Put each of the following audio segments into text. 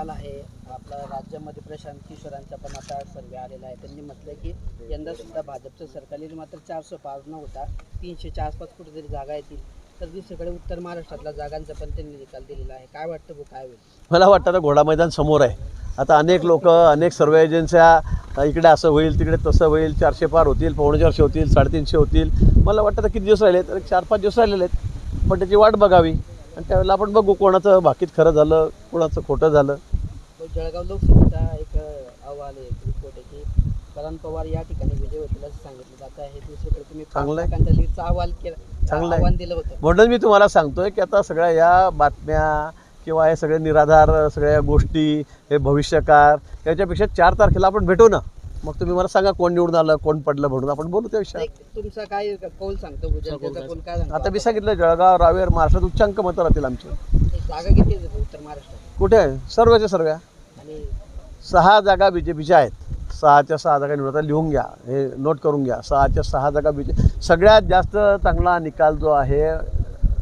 निकाल आहे. आपल्या राज्यामध्ये प्रशांत किशोरांचा पण आता सर्वे आलेला आहे. त्यांनी म्हटलं की यंदा सुद्धा भाजपचं सरकार येईल. मात्र चारशे पाच न होता तीनशेच्या आसपास कुठेतरी जागा येतील. तर दुसरीकडे उत्तर महाराष्ट्रातल्या जागांचा पण त्यांनी निकाल दिलेला आहे. काय वाटतं भाऊ? काय होईल? मला वाटतं आता घोडा मैदान समोर आहे. आता अनेक लोक अनेक सर्वे एजन्स्या इकडे असं होईल तिकडे तसं होईल चारशे पार होतील पावणे चारशे होतील साडेतीनशे होतील. मला वाटतं किती दिवस राहिले? तर चार पाच दिवस राहिलेले आहेत. पण त्याची वाट बघावी. आणि त्यावेळेला आपण बघू कोणाचं बाकीत खरं झालं कोणाचं खोटं झालं जळगाव लोकसभेचा एक अहवाल आहे रिपोर्ट आहे की करण पवार या ठिकाणी विजय होतील असं सांगितलं जात आहे दुसरीकडे तुम्ही चांगलं आहे. अहवाल केला चांगलं. आव्हान दिलं होतं म्हणून मी तुम्हाला सांगतोय की आता सगळ्या या बातम्या किंवा हे सगळे निराधार सगळ्या गोष्टी हे भविष्यकार याच्यापेक्षा चार तारखेला आपण भेटू ना मग तुम्ही मला सांगा कोण निवडून आलं कोण पडलं म्हणून. आपण बोलू त्या विषयावर. एक तुमचा काय कौल सांगतो जनतेचा कौल काय सांगतो? आता मी सांगितलं जळगाव रावेर महाराष्ट्रात उच्चांक मतं राहतील आमची. जागा किती आहे उत्तर महाराष्ट्रात? कुठे आहे? सर्वच्या सर्व आणि सहा जागा बी जे पीच्या आहेत. सहाच्या सहा जागा निवडून आता लिहून घ्या. हे नोट करून घ्या. सहाच्या सहा जागा बी जे सगळ्यात जास्त चांगला निकाल जो आहे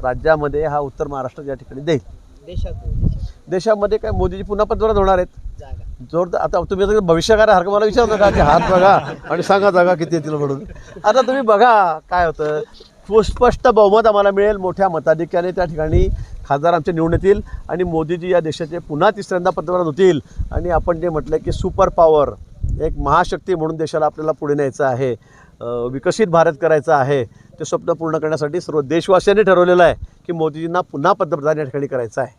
राज्यामध्ये हा उत्तर महाराष्ट्र या ठिकाणी देईल. देशात देशामध्ये काय मोदीजी पुन्हा पंतप्रधान होणार आहेत? जागा. जोरदार. आता तुम्ही आता भविष्यकार हरकं मला विचारता का की हात बघा आणि सांगा जागा किती येतील म्हणून. आता तुम्ही बघा काय होतं. सुस्पष्ट बहुमत आम्हाला मिळेल. मोठ्या मताधिक्याने त्या ठिकाणी खासदार आमचे निवडून येतील आणि मोदीजी या देशाचे पुन्हा तिसऱ्यांदा पंतप्रधान होतील. आणि आपण जे म्हटलं की सुपर पॉवर एक महाशक्ती म्हणून देशाला आपल्याला पुढे न्यायचं आहे. विकसित भारत करायचं आहे. ते स्वप्न पूर्ण करण्यासाठी सर्व देशवासियांनी ठरवलेलं आहे की मोदीजींना पुन्हा पंतप्रधान या ठिकाणी करायचं आहे.